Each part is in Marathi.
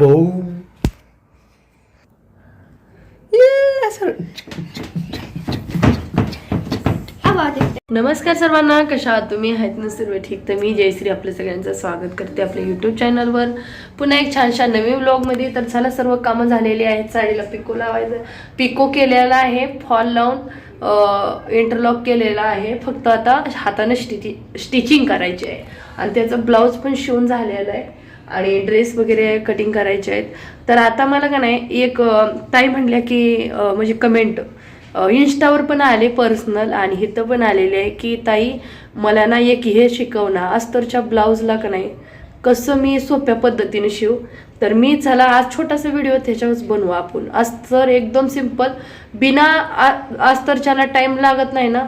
Boom. Yes. आवाज. नमस्कार सर्वांना कशा आहात तुम्ही? आहेत ना सर्व ठीक? तर मी जयश्री आपल्या सगळ्यांचं स्वागत करते आपल्या यूट्यूब चॅनलवर पुन्हा एक छानशा नवीन व्लॉगमध्ये तर झालं सर्व कामं झालेली आहेत. साडीला पिको लावायचं पिको केलेला आहे. फॉल लावून इंटरलॉक केलेला आहे. फक्त आता हाताने स्टिची स्टिचिंग करायची आहे. आणि त्याचं ब्लाऊज पण शिवून झालेलं आहे. आणि ड्रेस वगैरे कटिंग करायचे आहेत. तर आता मला का नाही एक ताई म्हणल्या की म्हणजे कमेंट इन्स्टावर पण आले पर्सनल आणि इथं पण आलेले आहे की ताई मला ना एक हे शिकव ना अस्तरच्या ब्लाऊजला का नाही कसं मी सोप्या पद्धतीने शिव? तर मी चला आज छोटासा व्हिडिओ त्याच्यावरच बनवू आपण. अस्तर एकदम सिंपल बिना आ- अस्तरच्याला टाईम लागत नाही ना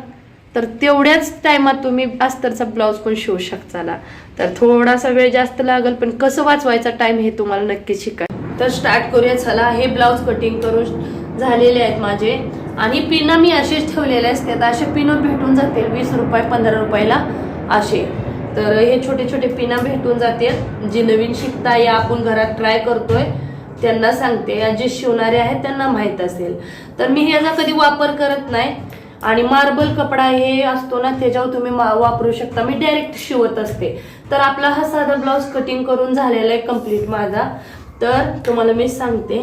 तर तेवढ्याच टायमात तुम्ही अस्तरचा ब्लाऊज पण शिवू शकताला. तर थोडासा वेळ जास्त लागेल पण कसं वाचवायचा टाइम हे तुम्हाला नक्की शिका तर स्टार्ट करूया. चला हे ब्लाऊज कटिंग करून झालेले आहेत माझे. आणि पिनं मी असेच ठेवलेले असतात असे पिनं भेटून जातील. वीस रुपये पंधरा रुपयाला असे. तर हे छोटे छोटे पिना भेटून जातील. जे नवीन शिकता या आपण घरात ट्राय करतोय त्यांना सांगते. या जे शिवणारे आहेत त्यांना माहीत असेल. तर मी ह्याचा कधी वापर करत नाही. आणि मार्बल कपडा हे असतो ना त्याच्यावर तुम्ही वापरू शकता. मी डायरेक्ट शिवत असते. तर आपला हा साधा ब्लाऊज कटिंग करून झालेला आहे कंप्लीट माझा. तर तुम्हाला मी सांगते.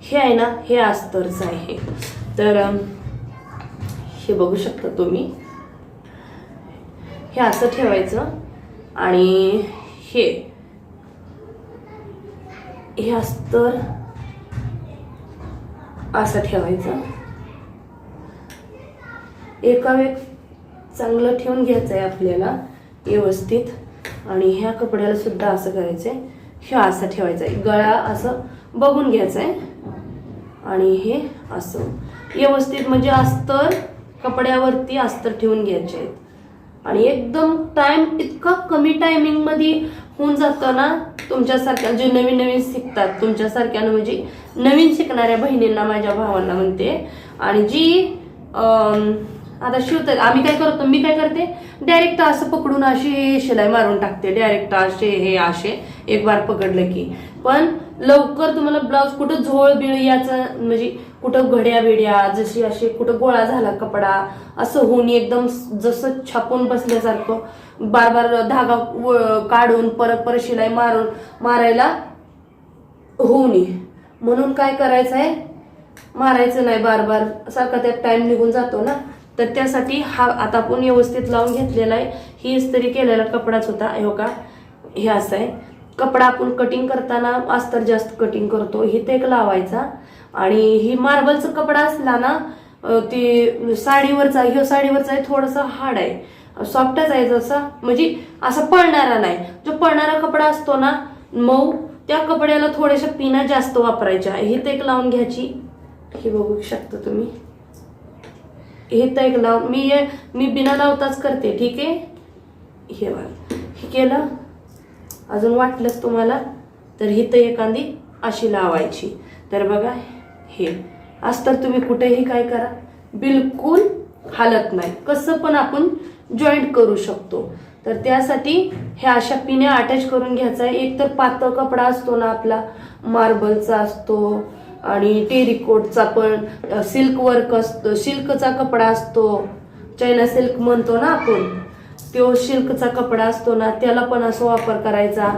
हे आहे ना हे अस्तरचं आहे. तर हे बघू शकता तुम्ही. हे असं ठेवायचं. आणि हे. हे अस्तर असं ठेवायचं. एका वेळ चांगलं ठेवून घ्यायचं आहे आपल्याला व्यवस्थित. आणि ह्या कपड्याला सुद्धा असं करायचंय. हे असं ठेवायचं आहे गळा असं बघून घ्यायचं आहे आणि हे असं. व्यवस्थित म्हणजे अस्तर कपड्यावरती अस्तर ठेवून घ्यायचे आहेत. आणि एकदम टाइम इतका कमी टायमिंगमध्ये होऊन जातं ना तुमच्यासारख्या जे नवीन नवीन शिकतात तुमच्यासारख्यानं म्हणजे नवीन शिकणाऱ्या बहिणींना माझ्या भावांना म्हणते. आणि जी आता शिवतात आम्ही काय करतो मी काय करते? डायरेक्ट असं पकडून अशी शिलाई मारून टाकते. डायरेक्ट असे हे असे. एक बार पकडलं की. पण लवकर तुम्हाला ब्लाऊज कुठं झोळ बिळ याचं म्हणजे कुठं घड्या बिड्या जशी अशी कुठं गोळा झाला कपडा असं होऊन एकदम जसं छापून बसल्यासारखं बार बार धागा व- काढून परत परत शिलाई मारून मारायला होऊ नये म्हणून काय करायचं आहे मारायचं नाही बार बार सारखा त्यात टाइम निघून जातो ना. तर त्यासाठी हा आता आपण व्यवस्थित लावून घेतलेला आहे. ही इस्त्री केलेला कपडाच होता. हो का हे असं आहे. कपडा आपण कटिंग करताना अस्तर जास्त कटिंग करतो. ही ते एक लावायचा. आणि ही मार्बलचा कपडा असला ना ती साडीवरचा ह्यो साडीवरचा आहे थोडासा हार्ड आहे. सॉफ्टच आहे जसा. म्हणजे असा पळणारा नाही. जो पळणारा कपडा असतो ना मऊ त्या कपड्याला थोड्याशा पिना जास्त वापरायच्या. हे ते एक लावून घ्यायची. हे बघू शकता तुम्ही. हे तर एक लाव मी हे मी बिना लावताच करते ठीक आहे? हे बघा. हे केलं. अजून वाटलंच तुम्हाला? तर ही तर एखादी अशी लावायची. तर बघा हे. अस्तर तुम्ही कुठेही काय करा. बिलकुल हालत नाही. कसं पण आपण जॉईंट करू शकतो. तर त्यासाठी हे अशा पिण्या अटॅच करून घ्यायचा आहे. एक तर पातळ कपडा असतो ना आपला. मार्बलचा असतो. आणि टेरिकोटचा पण सिल्क वर्क असतो सिल्कचा कपडा असतो. चायना सिल्क म्हणतो ना आपण तो सिल्कचा कपडा असतो ना त्याला पण असं वापर करायचा.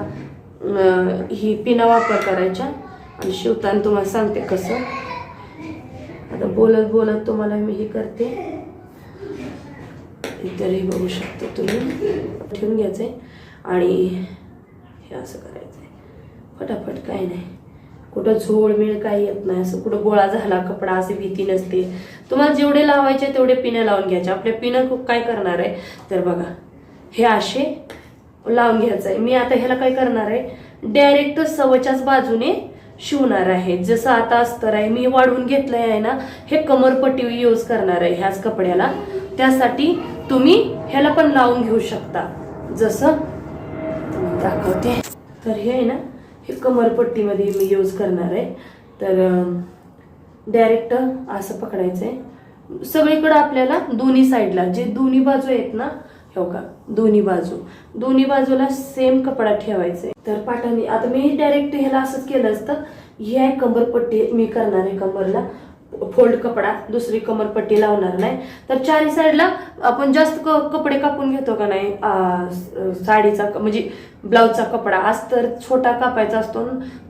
ही पिना वापर करायच्या. आणि शिवताना तुम्हाला सांगते कसं. आता बोलत बोलत तुम्हाला मी हे करते. इतरही बघू शकतो तुम्ही. ठेवून आहे आणि हे असं करायचं आहे फटाफट काय नाही. कुठं झोळ मिळ काही येत नाही असं कुठं गोळा झाला कपडा असे भीती नसते. तुम्हाला जेवढे लावायचे तेवढे पिणं लावून घ्यायचे. आपल्या पिनं खूप काय करणार आहे? तर बघा हे असे लावून घ्यायचं आहे मी आता ह्याला काय करणार आहे? डायरेक्ट सवच्याच बाजूने शिवणार आहे. जसं आता अस्तर आहे मी वाढवून घेतलंय आहे ना हे कमरपट्टी यूज करणार आहे ह्याच कपड्याला. त्यासाठी तुम्ही ह्याला पण लावून घेऊ शकता. जसं दाखवते. तर हे आहे ना हे कमरपट्टीमध्ये मी यूज करणार आहे. तर डायरेक्ट असं पकडायचं आहे सगळीकडं आपल्याला दोन्ही साईडला जे दोन्ही बाजू आहेत ना हो का? दोन्ही बाजू. दोन्ही बाजूला सेम कपडा ठेवायचा आहे तर पाठाने आता मी डायरेक्ट ह्याला असंच केलं असतं ही आहे कंबरपट्टी मी करणार आहे कमरला फोल्ड कपडा दुसरी कमरपट्टी लावणार नाही. तर चारी साईडला आपण जास्त क- कपडे कापून घेतो का नाही? साडीचा म्हणजे ब्लाऊजचा कपडा. आज तर छोटा कापायचा असतो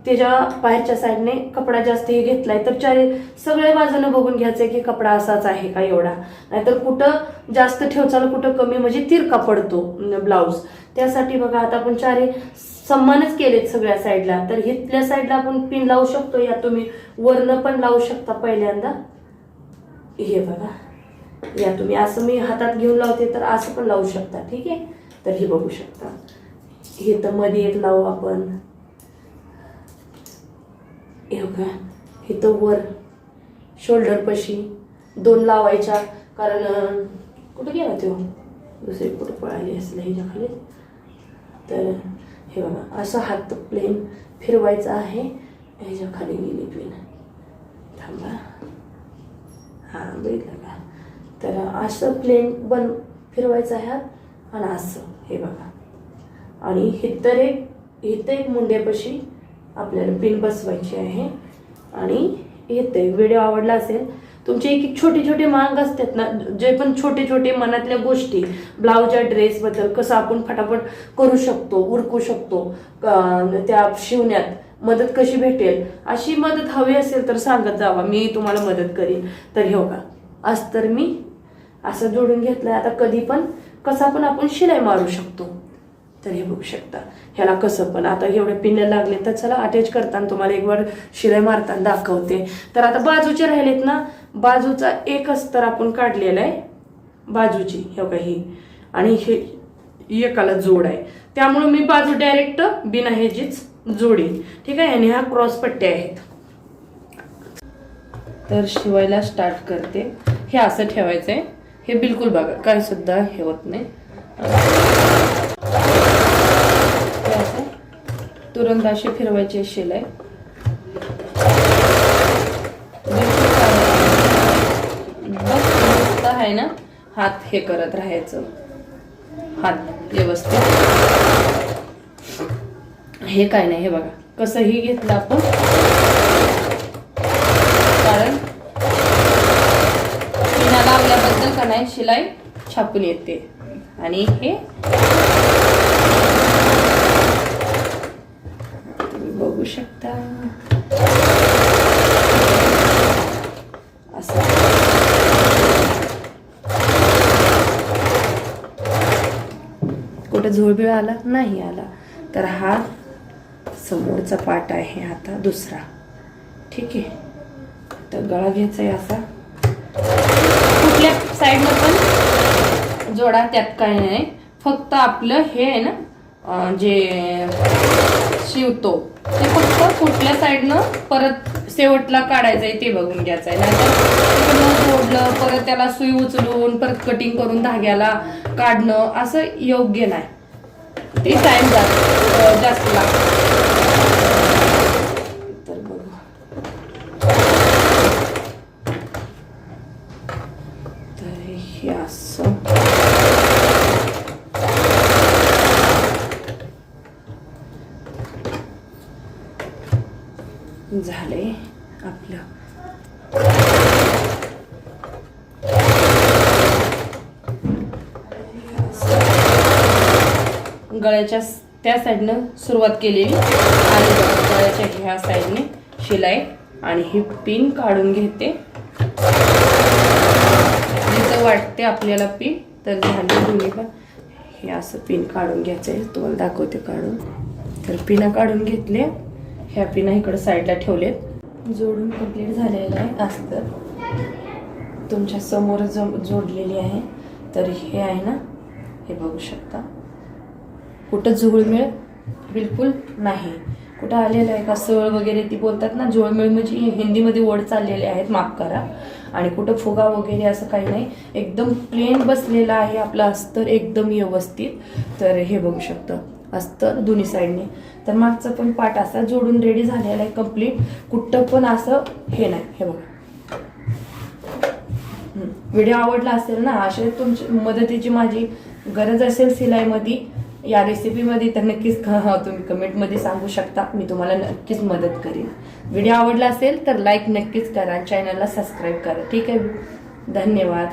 त्याच्या बाहेरच्या साईडने कपडा जास्तही घेतलाय. तर चारी सगळ्या बाजूनं बघून घ्यायचंय की कपडा असाच आहे का एवढा. नाहीतर कुठं जास्त ठेवचाल कुठं कमी म्हणजे तिरका पडतो ब्लाऊज. त्यासाठी बघा आता आपण चारी सम्मानच केलेत सगळ्या साईडला. तर इथल्या साईडला आपण पिन लावू शकतो. या तुम्ही वरनं पण लावू शकता पहिल्यांदा. हे बघा. या तुम्ही असं मी हातात घेऊन लावते तर असं पण लावू शकता. ठीक आहे? तर हे बघू शकता. हे तर मध्ये एक लावू आपण. हे बघा. हे तर वर. शोल्डर पशी दोन लावायच्या. कारण अं, कुठं गेला तो? दुसरी कुठं पळाली असले ह्याच्या खाली तर हे बघा असं हात प्लेन फिरवायचा आहे. ह्याच्या खाली गेली प्लेन थांबा. हां बघितलं का? तर असं प्लेन बन फिरवायचं आहे हात आणि असं हे बघा. आणि हितर एक इथे एक मुंड्यापाशी आपल्याला पिन बसवायची आहे. आणि येते व्हिडिओ आवडला असेल तुमचे एक एक छोटे छोटे मांग असतात ना जे पण छोटे छोटे मनातल्या गोष्टी ब्लाऊजच्या ड्रेसबद्दल कसं आपण फटाफट करू शकतो उरकू शकतो त्या शिवण्यात मदत कशी भेटेल अशी मदत हवी असेल तर सांगत जावा मी तुम्हाला मदत करीन. तर हे का आज तर मी असं जोडून घेतलंय आता कधी पण कसा पण आपण शिलाई मारू शकतो. तर हे बघू शकता ह्याला कसं पण आता एवढे पिन्ने लागले तर चला अटॅच करताना तुम्हाला एक वर शिलाई मारताना दाखवते. तर आता बाजूचे राहिलेत ना बाजूचा एक अस्तर आपण काढलेला आहे. बाजूची हे बघा ही. आणि हे एकाला जोड आहे. त्यामुळे मी बाजू डायरेक्ट बिना हेजीच जोडेन. ठीक आहे? आणि ह्या क्रॉस पट्ट्या आहेत. तर शिवायला स्टार्ट करते. हे असं ठेवायचं आहे हे बिलकुल बघा काय सुद्धा हे होत नाही. तुरंत अशी फिरवायची शिलाई बिलकुल काय नाही. बस नुसतं आहे ना हात हे करत राहायचं. हात व्यवस्थित. हे काय नाही हे बघा. कसंही घेतलं आपण. कारण पिना लावल्याबद्दल का नाही शिलाई छापून येते. आणि हे बघू शकता असं कुठं झोळबिळ आला? नाही आला. तर हा समोरचा पाट आहे आता दुसरा. ठीक आहे. तर गळा घ्यायचा आहे असा. कुठल्या साईडनं पण? जोडा त्यात काय नाही. फक्त आपलं हे आहे ना जे शिवतो. ते फक्त कुठल्या साईडनं परत शेवटला काढायचं आहे ते बघून घ्यायचं आहे नाहीतर तिकडनं जोडलं परत त्याला सुई उचलून परत कटिंग करून धाग्याला काढणं असं योग्य नाही. ते टाइम जास्त जास्त लागतो तर बघू तर हे असं झाले आपलं गळ्याच्या त्या साईडनं सुरुवात केलेली आणि गळ्याच्या ह्या साईडने शिलाई आणि ही पिन काढून घेते. जिथं वाटते आपल्याला पिन तर झाली दोन्ही पण. हे असं पिन काढून घ्यायचं आहे तुम्हाला दाखवते काढून. तर पिना काढून घेतले ह्या पिना इकडं साईडला ठेवलेत. जोडून कंप्लीट झालेलं आहे अस्तर तुमच्यासमोर जोडलेली आहे. तर हे आहे ना? हे बघू शकता. कुठं झुळमिळ बिलकुल नाही. कुठं आलेलं आहे का? सळ वगैरे ती बोलतात ना झुळमिळ म्हणजे हिंदीमध्ये ओढ चाललेले आहेत माफ करा. आणि कुठं फुगा वगैरे असं काही नाही. एकदम प्लेन बसलेला आहे आपलं अस्तर एकदम व्यवस्थित. तर हे बघू शकतं. अस्तर दोन्ही साईडने तर मागचं पण पाट असा जोडून रेडी झालेला आहे कंप्लीट कुठं पण असं हे नाही. हे बघा. व्हिडिओ आवडला असेल ना असे तुमची मदतीची माझी गरज असेल सिलाईमध्ये या रेसिपीमध्ये तर नक्कीच तुम्ही कमेंटमध्ये सांगू शकता. मी तुम्हाला नक्कीच मदत करेन. व्हिडिओ आवडला असेल तर लाईक नक्कीच करा चॅनलला सबस्क्राईब करा. ठीक आहे? धन्यवाद.